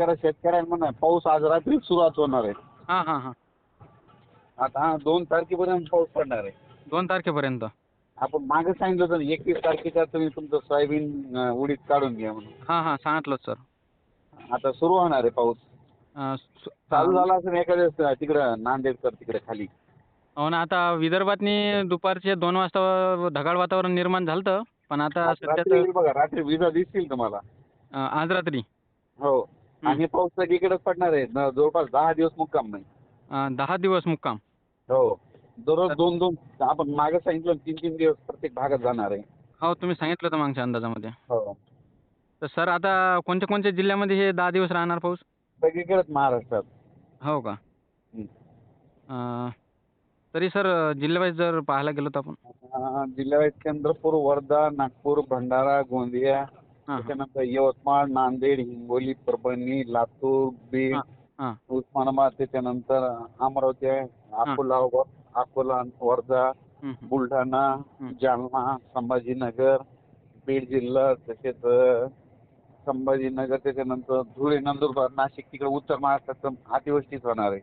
करा शेतकऱ्यांना पाऊस आज रात्री सुरुवात होणार आहे. हां हां हां. आता हा दोन तारखेपर्यंत पाऊस पडणार आहे. दोन तारखेपर्यंत. आपण मागे सांगितलं होतं ना एकवीस तारखेच्या तुम्ही तुमचं सोयाबीन अं, उडीद काढून घ्या म्हणून. हां हां सांगितलं सर आता सुरू होणार आहे पाऊस. अं, सु- चालू झाला असेल एखाद्या तिकडं नांदेडकर तिकडे खाली. हो ना आता विदर्भातनी दुपारचे दोन वाजता ढगाळ वातावरण निर्माण झालं होतं पण आता आज सध्या रात्री तर बघा रात्री विजा दिसतील तुम्हाला. अं, आज रात्री. हो. आणि पाऊस सगळीकडेच पडणार आहे. न- जवळपास दहा दिवस मुक्काम नाही. अं, दहा दिवस मुक्काम. हो. दररोज दोन दोन आपण मागे सांगितलं तीन तीन दिवस प्रत्येक भागात जाणार आहे. हो तुम्ही सांगितलं होतं मागच्या अंदाजामध्ये. हो. तर सर आता कोणत्या कोणत्या जिल्ह्यामध्ये हे दहा दिवस राहणार पाऊस? सगळीकडेच महाराष्ट्रात. हो का. अं, तरी सर जिल्ह्यावाईज जर पाहायला गेलो तर आपण? अं, जिल्ह्यावाईज चंद्रपूर वर्धा नागपूर भंडारा गोंदिया त्याच्यानंतर यवतमाळ नांदेड हिंगोली परभणी लातूर बीड हां उस्मानाबाद त्याच्यानंतर अमरावती आहे अकोला व- अकोला वर्धा. बुलढाणा हं. जालना संभाजीनगर बीड जिल्हा तसेच अं, संभाजीनगर त्याच्यानंतर धुळे नंदुरबार नाशिक तिकडे उत्तर महाराष्ट्रात अतिवृष्टीच होणार आहे